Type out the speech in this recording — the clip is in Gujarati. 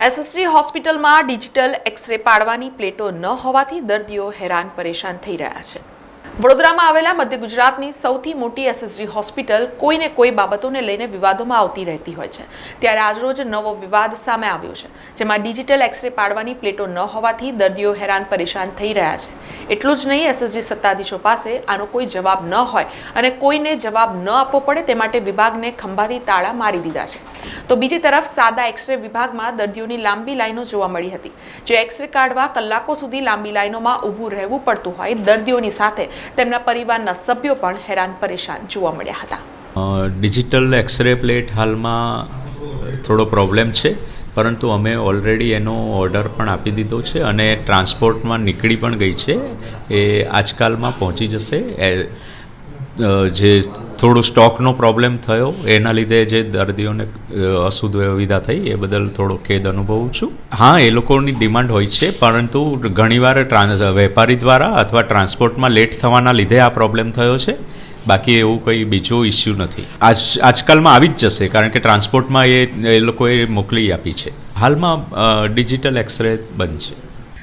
એસએસટી હોસ્પિટલમાં ડિજિટલ એક્સરે પાડવાની પ્લેટો ન હોવાથી દર્દીઓ હેરાન પરેશાન થઈ રહ્યા છે. વડોદરામાં આવેલા મધ્ય ગુજરાતની સૌથી મોટી એસએસજી હોસ્પિટલ કોઈને કોઈ બાબતોને લઈને વિવાદોમાં આવતી રહેતી હોય છે. ત્યારે આજરોજ નવો વિવાદ સામે આવ્યો છે, જેમાં ડિજિટલ એક્સરે પાડવાની પ્લેટો ન હોવાથી દર્દીઓ હેરાન પરેશાન થઈ રહ્યા છે. એટલું જ નહીં એસએસજી સત્તાધીશો પાસે આનો કોઈ જવાબ ન હોય અને કોઈને જવાબ ન આપવો પડે તે માટે વિભાગને ખંભાથી તાળા મારી દીધા છે. તો બીજી તરફ સાદા એક્સરે વિભાગમાં દર્દીઓની લાંબી લાઈનો જોવા મળી હતી. જે એક્સરે કાઢવા કલાકો સુધી લાંબી લાઈનોમાં ઊભું રહેવું પડતું હોય દર્દીઓની સાથે તેમના પરિવારના સભ્યો પણ હેરાન પરેશાન જોવા મળ્યા હતા. ડિજિટલ એક્સરે પ્લેટ હાલમાં થોડો પ્રોબ્લેમ છે, પરંતુ અમે ઓલરેડી એનો ઓર્ડર પણ આપી દીધો છે અને ટ્રાન્સપોર્ટમાં નીકળી પણ ગઈ છે. એ આજકાલમાં પહોંચી જશે. જે થોડો સ્ટોકનો પ્રોબ્લેમ થયો. એના લીધે જે દર્દીઓને અસુવિધા થઈ, એ બદલ થોડો ખેદ અનુભવું છું. હા, એ લોકોની ડિમાન્ડ હોય છે, પરંતુ ઘણીવાર ટ્રાન્સ, વેપારી દ્વારા અથવા ટ્રાન્સપોર્ટમાં લેટ થવાના લીધે આ પ્રોબ્લેમ થયો છે. બાકી એવું કંઈ બીજો ઇસ્યુ નથી. આજ, આજકાલમાં આવી જ જશે, કારણ કે ટ્રાન્સપોર્ટમાં એ એ લોકોએ મોકલી આપી છે. હાલમાં ડિજિટલ એક્સરે બંધ છે.